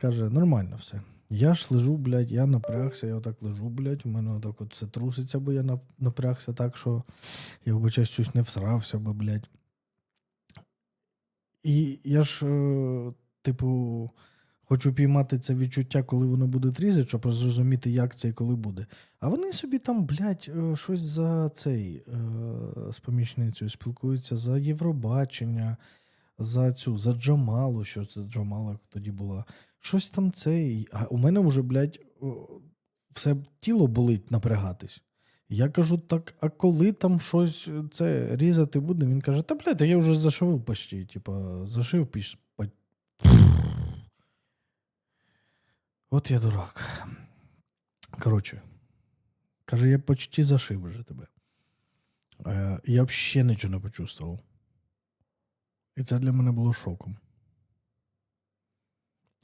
каже, нормально все. Я ж лежу, блядь, я напрягся, я отак лежу, блядь, у мене отак от все труситься, бо я напрягся так, що я вибачаюсь, щось не всрався би, блядь. І я ж, е, типу, хочу піймати це відчуття, коли воно буде трізати, щоб зрозуміти, як це і коли буде. А вони собі там, блядь, е, щось за цей е, з помічницею спілкуються за Євробачення, за цю, за Джамалу, що це Джамала тоді була. Щось там цей. А у мене вже, блядь, все тіло болить напрягатись. Я кажу, так, а коли там щось е, це різати буде? Він каже: та блядь, я вже зашив почти, типа, зашив піш. От я дурак. Коротше, каже, я почти зашив вже тебе. Е, я взагалі нічого не почувствував. І це для мене було шоком.